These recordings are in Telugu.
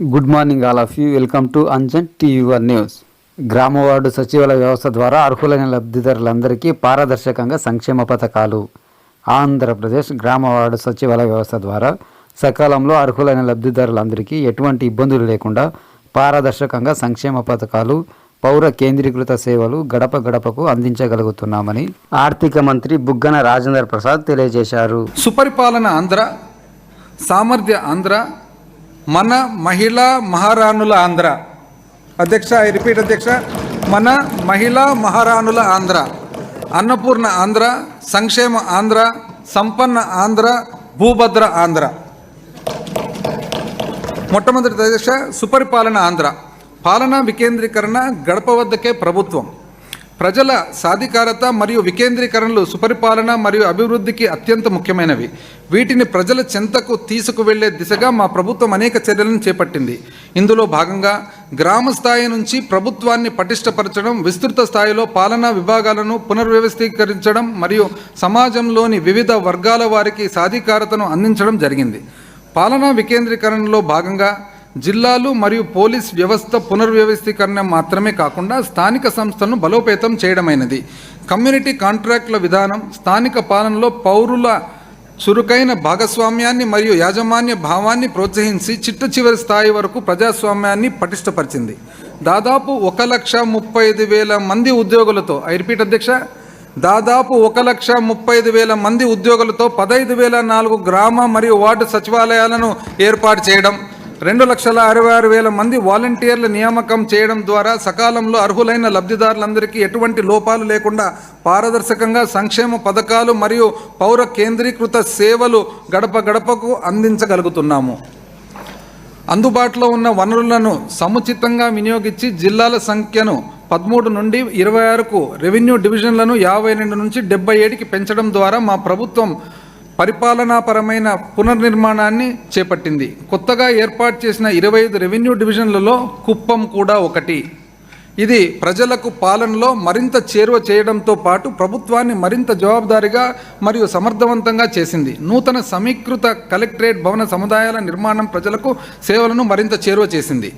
Good morning all of you welcome to Anjan TVR news గ్రామ వార్డు సచివాలయ వ్యవస్థ ద్వారా అర్హులైన లబ్ధిదారులందరికీ పారదర్శకంగా సంక్షేమ పథకాలు. ఆంధ్రప్రదేశ్ గ్రామ వార్డు సచివాలయ వ్యవస్థ ద్వారా సకాలంలో అర్హులైన లబ్ధిదారులందరికీ ఎటువంటి ఇబ్బందులు లేకుండా పారదర్శకంగా సంక్షేమ పథకాలు పౌర కేంద్రీకృత సేవలు గడప గడపకు అందించగలుగుతున్నామని ఆర్థిక మంత్రి బుగ్గన రాజేంద్ర ప్రసాద్ తెలియజేశారు. సుపరిపాలన ఆంధ్ర సామర్థ్య ఆంధ్ర మన మహిళా మహారాణుల ఆంధ్ర అధ్యక్ష ఐ రిపీట్ అధ్యక్ష మన మహిళా మహారాణుల ఆంధ్ర అన్నపూర్ణ ఆంధ్ర సంక్షేమ ఆంధ్ర సంపన్న ఆంధ్ర భూభద్ర ఆంధ్ర మొట్టమొదటి అధ్యక్ష సుపరిపాలన ఆంధ్ర పాలనా వికేంద్రీకరణ గడప వద్దకే ప్రభుత్వం ప్రజల సాధికారత మరియు వికేంద్రీకరణలు సుపరిపాలన మరియు అభివృద్ధికి అత్యంత ముఖ్యమైనవి. వీటిని ప్రజల చెంతకు తీసుకువెళ్ళే దిశగా మా ప్రభుత్వం అనేక చర్యలను చేపట్టింది. ఇందులో భాగంగా గ్రామ స్థాయి నుంచి ప్రభుత్వాన్ని పటిష్టపరచడం విస్తృత స్థాయిలో పాలనా విభాగాలను పునర్వ్యవస్థీకరించడం మరియు సమాజంలోని వివిధ వర్గాల వారికి సాధికారతను అందించడం జరిగింది. పాలనా వికేంద్రీకరణలో భాగంగా జిల్లాలు మరియు పోలీస్ వ్యవస్థ పునర్వ్యవస్థీకరణ మాత్రమే కాకుండా స్థానిక సంస్థలను బలోపేతం చేయడమైనది. కమ్యూనిటీ కాంట్రాక్టుల విధానం స్థానిక పాలనలో పౌరుల చురుకైన భాగస్వామ్యాన్ని మరియు యాజమాన్య భావాన్ని ప్రోత్సహించి చిట్ట చివరి స్థాయి వరకు ప్రజాస్వామ్యాన్ని పటిష్టపరిచింది. దాదాపు ఒక లక్ష ముప్పై ఐదు వేల మంది ఉద్యోగులతో ఐ రిపీట్ అధ్యక్ష దాదాపు ఒక లక్ష ముప్పై ఐదు వేల మంది ఉద్యోగులతో పదహైదు వేల నాలుగు గ్రామ మరియు వార్డు సచివాలయాలను ఏర్పాటు చేయడం రెండు లక్షల అరవై ఆరు వేల మంది వాలంటీర్ల నియామకం చేయడం ద్వారా సకాలంలో అర్హులైన లబ్ధిదారులందరికీ ఎటువంటి లోపాలు లేకుండా పారదర్శకంగా సంక్షేమ పథకాలు మరియు పౌర కేంద్రీకృత సేవలు గడప గడపకు అందించగలుగుతున్నాము. అందుబాటులో ఉన్న వనరులను సముచితంగా వినియోగించి జిల్లాల సంఖ్యను పదమూడు నుండి ఇరవై ఆరుకు రెవెన్యూ డివిజన్లను యాభై రెండు నుంచి డెబ్బై ఏడుకి పెంచడం ద్వారా మా ప్రభుత్వం పరిపాలనాపరమైన పునర్నిర్మాణాన్ని చేపట్టింది. కొత్తగా ఏర్పాటు చేసిన ఇరవై ఐదు రెవెన్యూ డివిజన్లలో కుప్పం కూడా ఒకటి. ఇది ప్రజలకు పాలనలో మరింత చేరువ చేయడంతో పాటు ప్రభుత్వాన్ని మరింత జవాబుదారిగా మరియు సమర్థవంతంగా చేసింది. నూతన సమీకృత కలెక్టరేట్ భవన సముదాయాల నిర్మాణం ప్రజలకు సేవలను మరింత చేరువ చేసింది.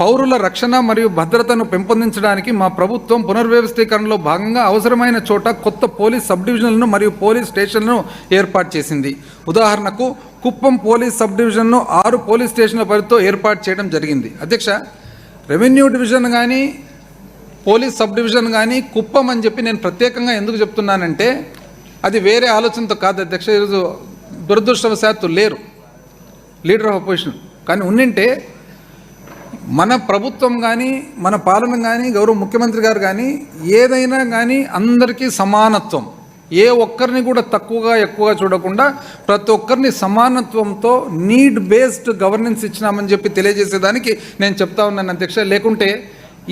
పౌరుల రక్షణ మరియు భద్రతను పెంపొందించడానికి మా ప్రభుత్వం పునర్వ్యవస్థీకరణలో భాగంగా అవసరమైన చోట కొత్త పోలీస్ సబ్ డివిజన్లను మరియు పోలీస్ స్టేషన్లను ఏర్పాటు చేసింది. ఉదాహరణకు కుప్పం పోలీస్ సబ్ డివిజన్ను ఆరు పోలీస్ స్టేషన్ల పరిధితో ఏర్పాటు చేయడం జరిగింది. అధ్యక్ష రెవెన్యూ డివిజన్ కానీ పోలీస్ సబ్ డివిజన్ కానీ కుప్పం అని చెప్పి నేను ప్రత్యేకంగా ఎందుకు చెప్తున్నానంటే అది వేరే ఆలోచనతో కాదు అధ్యక్ష ఈరోజు దురదృష్టవశాత్తు లేరు. Leader of opposition. కానీ ఉన్నింటే మన ప్రభుత్వం కానీ మన పాలన కానీ గౌరవ ముఖ్యమంత్రి గారు కానీ ఏదైనా కానీ అందరికీ సమానత్వం. ఏ ఒక్కరిని కూడా తక్కువగా ఎక్కువగా చూడకుండా ప్రతి ఒక్కరిని సమానత్వంతో నీడ్ బేస్డ్ గవర్నెన్స్ ఇచ్చినామని చెప్పి తెలియజేసేదానికి నేను చెప్తా ఉన్నాను అధ్యక్ష. లేకుంటే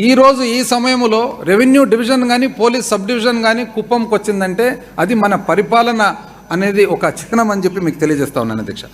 ఈరోజు ఈ సమయంలో రెవెన్యూ డివిజన్ కానీ పోలీస్ సబ్ డివిజన్ కానీ కుప్పంకి వచ్చిందంటే అది మన పరిపాలన అనేది ఒక చిహ్నం అని చెప్పి మీకు తెలియజేస్తా ఉన్నాను అధ్యక్ష.